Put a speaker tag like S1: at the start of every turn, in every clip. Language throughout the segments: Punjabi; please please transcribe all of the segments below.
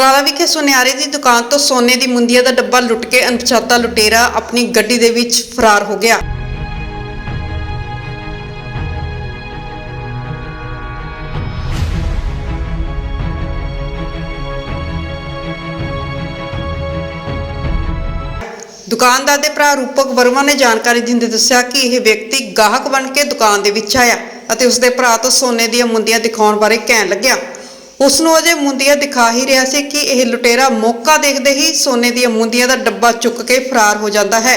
S1: ਸਮਰਾਲਾ ਵਿਖੇ ਸੁਨਿਆਰੇ ਦੀ ਦੁਕਾਨ ਤੋਂ ਸੋਨੇ ਦੀ ਮੁੰਦੀਆਂ ਦਾ ਡੱਬਾ ਲੁੱਟ ਕੇ ਅਣਪਛਾਤਾ ਲੁਟੇਰਾ ਆਪਣੀ ਗੱਡੀ ਦੇ ਵਿੱਚ ਫਰਾਰ ਹੋ ਗਿਆ। ਦੁਕਾਨਦਾਰ ਦੇ ਭਰਾ ਰੂਪਕ ਵਰਮਾ ਨੇ ਜਾਣਕਾਰੀ ਦਿੰਦੇ ਦੱਸਿਆ ਕਿ ਇਹ ਵਿਅਕਤੀ ਗਾਹਕ ਬਣ ਕੇ ਦੁਕਾਨ ਦੇ ਵਿੱਚ ਆਇਆ ਅਤੇ ਉਸਦੇ ਭਰਾ ਤੋਂ ਸੋਨੇ ਦੀਆਂ ਮੁੰਦੀਆਂ ਦਿਖਾਉਣ ਬਾਰੇ ਕਹਿਣ ਲੱਗਿਆ। ਉਸ ਨੂੰ ਅਜੇ ਮੁੰਦੀਆਂ ਦਿਖਾ ਹੀ ਰਿਹਾ ਸੀ ਕਿ ਇਹ ਲੁਟੇਰਾ ਮੌਕਾ ਦੇਖਦੇ ਹੀ ਸੋਨੇ ਦੀਆਂ ਮੁੰਦੀਆਂ ਦਾ ਡੱਬਾ ਚੁੱਕ ਕੇ ਫਰਾਰ ਹੋ ਜਾਂਦਾ ਹੈ,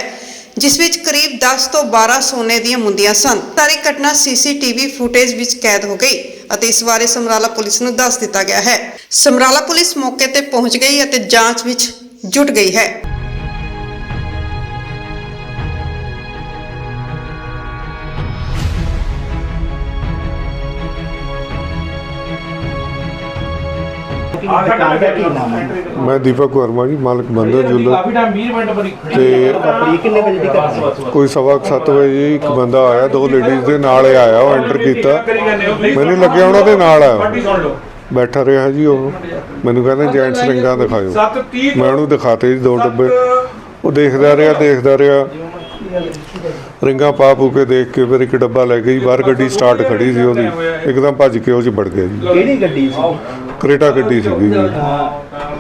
S1: ਜਿਸ ਵਿੱਚ ਕਰੀਬ 10 ਤੋਂ 12 ਸੋਨੇ ਦੀਆਂ ਮੁੰਦੀਆਂ ਸਨ। ਸਾਰੀ ਘਟਨਾ ਸੀਸੀਟੀਵੀ ਫੁਟੇਜ ਵਿੱਚ ਕੈਦ ਹੋ ਗਈ ਅਤੇ ਇਸ ਬਾਰੇ ਸਮਰਾਲਾ ਪੁਲਿਸ ਨੂੰ ਦੱਸ ਦਿੱਤਾ ਗਿਆ ਹੈ। ਸਮਰਾਲਾ ਪੁਲਿਸ ਮੌਕੇ ਤੇ ਪਹੁੰਚ ਗਈ ਅਤੇ ਜਾਂਚ ਵਿੱਚ ਜੁਟ ਗਈ ਹੈ।
S2: ਦੁਕਾਨ ਦਾ ਕੀ ਨਾਮ ਹੈ?
S3: ਮੈਂ ਦੀਪਕ ਵਰਮਾ ਜੀ ਮਾਲਕ ਬੰਦਰ ਜੁਲਰ
S4: ਕਾਫੀ ਟਾਈਮ 20 ਮਿੰਟ ਬੜੀ
S3: ਤੇ
S2: ਆਪਣੀ ਕਿੰਨੇ ਵਜੇ ਦੀ ਘਟਨਾ ਹੈ?
S3: ਕੋਈ ਸਵਾ ਕੁ ਸੱਤ ਵਜੇ ਇੱਕ ਬੰਦਾ ਆਇਆ ਦੋ ਲੇਡੀਜ਼ ਦੇ ਨਾਲ ਹੀ ਆਇਆ ਉਹ ਐਂਟਰ ਕੀਤਾ। ਮੈਨੂੰ ਲੱਗਿਆ ਉਹਨਾਂ ਦੇ ਨਾਲ ਆਇਆ।
S4: ਸੁਣ ਲਓ।
S3: ਬੈਠਾ ਰਿਹਾ ਜੀ ਉਹ। ਮੈਨੂੰ ਕਹਿੰਦੇ ਜੈਂਟਸ ਰਿੰਗਾਂ ਦਿਖਾਇਓ।
S4: 7:30
S3: ਮੈਂ ਉਹਨੂੰ ਦਿਖਾਤੇ ਜੀ ਦੋ ਡੱਬੇ। ਉਹ ਦੇਖਦਾ ਰਿਹਾ ਦੇਖਦਾ ਰਿਹਾ। ਰਿੰਗਾਂ ਪਾ ਪੂ ਕੇ ਦੇਖ ਕੇ ਫਿਰ ਇੱਕ ਡੱਬਾ ਲੈ ਗਈ ਬਾਹਰ ਗੱਡੀ ਸਟਾਰਟ ਖੜੀ ਸੀ ਉਹਦੀ। ਇੱਕਦਮ ਭੱਜ ਕੇ ਉਹ 'ਚ ਵੜ ਗਿਆ ਜੀ।
S2: ਕਿਹੜੀ ਗੱਡੀ ਸੀ?
S3: ਕਰੇਟਾ ਗੱਡੀ ਸੀਗੀ ਜੀ।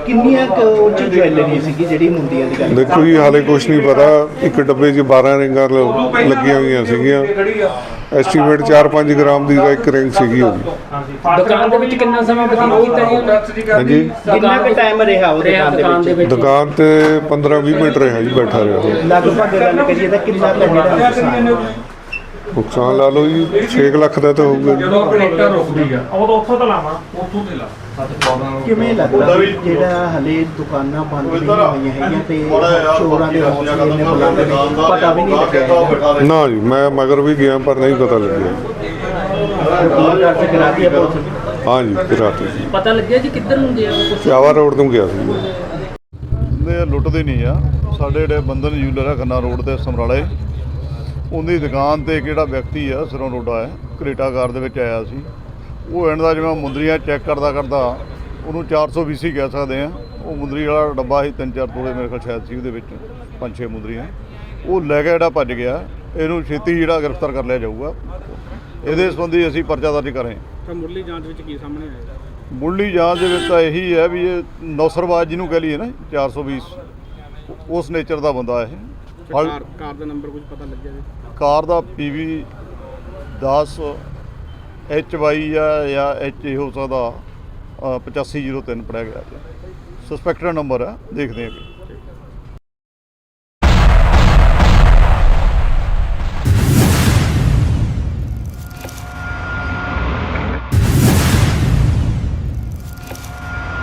S2: ਕਿੰਨੀਆਂ ਕੁ ਉਹ 'ਚ ਜਵੈਲਰੀ ਸੀਗੀ ਜਿਹੜੀ ਮੁੰਦੀਆਂ ਦੀ ਗੱਲ
S3: ਦੇਖੋ ਜੀ ਹਾਲੇ ਕੁਝ ਨਹੀਂ ਪਤਾ। ਇੱਕ ਡੱਬੇ 'ਚ 12 ਰਿੰਗਾਂ ਲੱਗੀਆਂ ਹੋਈਆਂ ਸੀਗੀਆਂ। ਐਸਟੀਮੇਟ 4-5 ਗ੍ਰਾਮ ਦੀ ਤਾਂ ਇੱਕ ਰਿੰਗ ਸੀਗੀ ਉਹਦੀ
S5: ਦੁਕਾਨ ਦੇ ਵਿੱਚ ਕਿੰਨਾ ਸਮਾਂ ਬਤੀਤ ਕੀਤਾ ਜੀ
S2: ਕਿੰਨਾ ਕੁ ਟਾਈਮ ਰਿਹਾ ਉਹ ਦੁਕਾਨ ਦੇ ਵਿੱਚ?
S3: ਦੁਕਾਨ ਤੇ 15-20 ਮਿੰਟ ਰਿਹਾ ਜੀ ਬੈਠਾ ਰਿਹਾ।
S2: ਲਗਭਗ ਗੱਲ ਕਰੀਏ ਤਾਂ ਕਿੰਨਾ ਕੁ ਨੁਕਸਾਨ
S3: ਲਾ ਲਓ ਜੀ 6 ਲੱਖ ਦਾ ਤਾਂ ਹੋਊਗਾ ਜੀ।
S4: ਜਦੋਂ ਕਨੈਕਟਰ ਰੁਕਦੀ ਆ। ਉਦੋਂ ਉੱਥੋਂ ਤੋਂ ਲਾਵਾਂ। ਉੱਥੋਂ ਤੇ ਲਾ।
S2: ਕਿਵੇਂ ਲੱਗਦਾ? ਵੀ ਜਿਹੜਾ ਹਲੇ ਦੁਕਾਨਾਂ ਬੰਦ ਨਹੀਂ ਹੋਈਆਂ ਹੈਗੀਆਂ ਤੇ ਚੋਰਾਂ ਦੇ ਹੌਸਲੇ ਨੇ ਬੁਲੰਦ ਨੇ। ਪਤਾ ਵੀ ਨਹੀਂ ਲੱਗਿਆ।
S3: ਨਾ ਜੀ ਮੈਂ ਮਗਰ ਵੀ ਗਿਆ ਪਰ ਨਹੀਂ ਪਤਾ ਲੱਗਿਆ।
S2: ਹੈ
S3: ਜੀ
S5: ਪਤਾ ਲੱਗਿਆ ਜੀ ਕਿੱਧਰ ਨੂੰ ਗਿਆ? ਕੁਛ
S3: ਚਾਵਾ ਰੋਡ ਤੋਂ ਗਿਆ ਸੀ।
S6: ਨੇ ਲੁੱਟਦੇ ਨਹੀਂ ਆ। ਸਾਡੇ ਜਿਹੜੇ ਬੰਧਨ ਜੂਲਰ ਆ ਖੰਨਾ ਰੋਡ ਤੇ ਸਮਰਾਲੇ। ਉਹਦੀ ਦੁਕਾਨ ਤੇ ਕਿਹੜਾ ਵਿਅਕਤੀ ਆ ਸਿਰੋਂ ਰੋਡਾ ਹੈ ਕਰੇਟਾ ਕਾਰ ਦੇ ਵਿੱਚ ਆਇਆ ਸੀ। ਉਹ ਇਹਨਾਂ ਦਾ ਜਿਵੇਂ ਮੁੰਦਰੀਆਂ ਚੈੱਕ ਕਰਦਾ ਕਰਦਾ ਉਹਨੂੰ 420 ਕਹਿ ਸਕਦੇ ਆ ਉਹ ਮੁੰਦਰੀ ਵਾਲਾ ਡੱਬਾ ਸੀ ਤਿੰਨ ਚਾਰ ਤੋਲੇ ਮੇਰੇ ਖਿਆਲ ਸ਼ਾਇਦ ਸੀ ਉਹਦੇ ਵਿੱਚ ਪੰਜ ਛੇ ਮੁੰਦਰੀਆਂ। ਉਹ ਲੈ ਕੇ ਜਿਹੜਾ ਭੱਜ ਗਿਆ ਇਹਨੂੰ ਛੇਤੀ ਜਿਹੜਾ ਗ੍ਰਿਫਤਾਰ ਕਰ ਲਿਆ ਜਾਊਗਾ। ਇਹਦੇ ਸੰਬੰਧੀ ਅਸੀਂ ਪਰਚਾ ਦਰਜ ਕਰਾਂਗੇ।
S7: ਤਾਂ ਮੁੱਢਲੀ ਜਾਂਚ ਵਿੱਚ ਕੀ ਸਾਹਮਣੇ ਆਇਆ?
S6: ਮੁੱਢਲੀ ਜਾਂਚ ਦੇ ਵਿੱਚ ਤਾਂ ਇਹੀ ਹੈ ਵੀ ਇਹ ਨੌਸਰਬਾਜ਼ ਜਿਹਨੂੰ ਕਹ ਲਈਏ ਨਾ 420 ਉਸ ਨੇਚਰ ਦਾ ਬੰਦਾ ਇਹ।
S7: ਕਾਰ ਦਾ ਨੰਬਰ ਕੁਝ ਪਤਾ ਲੱਗਿਆ ਜੀ?
S6: ਕਾਰ ਦਾ ਪੀਵੀ 10 ਐਚ ਵਾਈ ਆ ਜਾਂ ਐਚ ਹੋ ਸਕਦਾ ਅ, 8503 ਪੜਿਆ ਗਿਆ ਸਸਪੈਕਟਡ ਨੰਬਰ ਹੈ ਦੇਖਦੇ ਹਾਂ